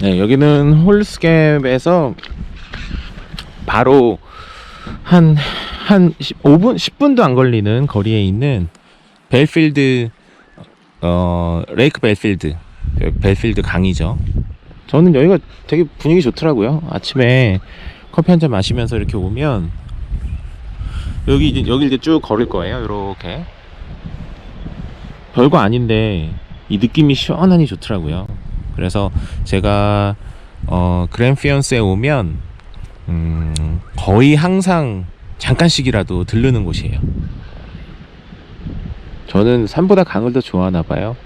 네, 여기는 홀스캡에서 바로 한, 한 15분, 10분도 안 걸리는 거리에 있는 벨필드, 어, 레이크 벨필드, 그 벨필드 강이죠. 저는 여기가 되게 분위기 좋더라고요. 아침에 커피 한 잔 마시면서 이렇게 오면 여기 이제 여기 이제 쭉 걸을 거예요. 이렇게 별거 아닌데 이 느낌이 시원하니 좋더라고요. 그래서 제가 어, 그랜피언스에 오면 음, 거의 항상 잠깐씩이라도 들르는 곳이에요. 저는 산보다 강을 더 좋아하나 봐요.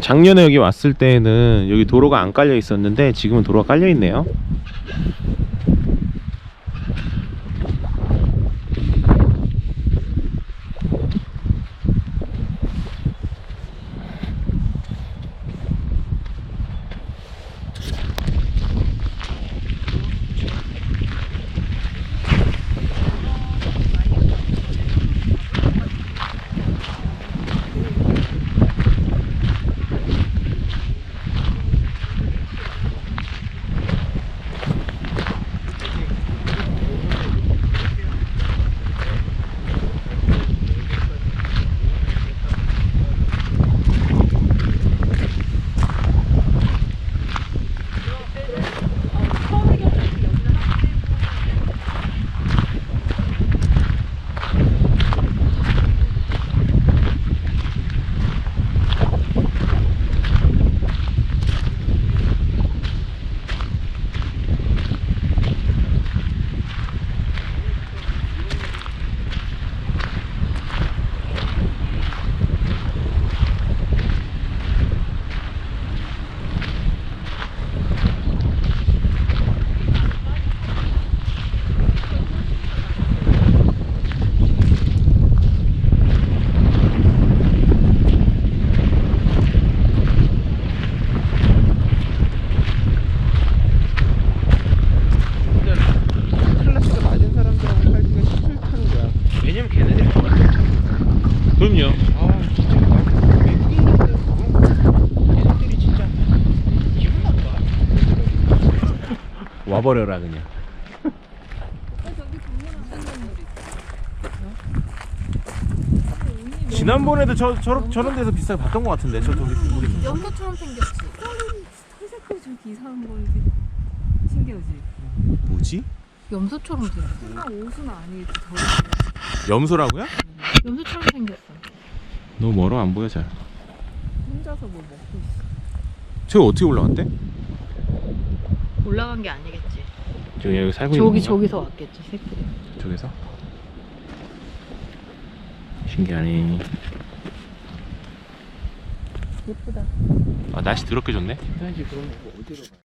작년에 여기 왔을 때는 여기 도로가 안 깔려 있었는데 지금은 도로가 깔려 있네요. 클래스가 낮은 사람들하고 살기가 싫다는 거야. 왜냐면 걔네들이 더 그럼요. 아 진짜 나 외국인들 얘네들이 진짜 기분 나빠. 와버려라 그냥. 지난번에도 저 저런 저런 데서 비싸게 봤던 것 같은데 저 저기 우리 연도처럼 생겼지. 회색깔이 저렇게 이상한 거 이게 신기하지. 뭐지? 염소처럼 생겼어. 나 옷은 아니지 더. 염소라고요? 염소처럼 생겼어. 너무 멀어 안 보여 잘. 혼자서 뭐 먹고 있어. 저기 어떻게 올라갔대? 올라간 게 아니겠지. 저기 여기 살고 저기 있는 건가? 저기서 왔겠지 새끼. 저기서? 신기하네. 예쁘다. 아 날씨 더럽게 좋네. 다시 그럼 어디로 가?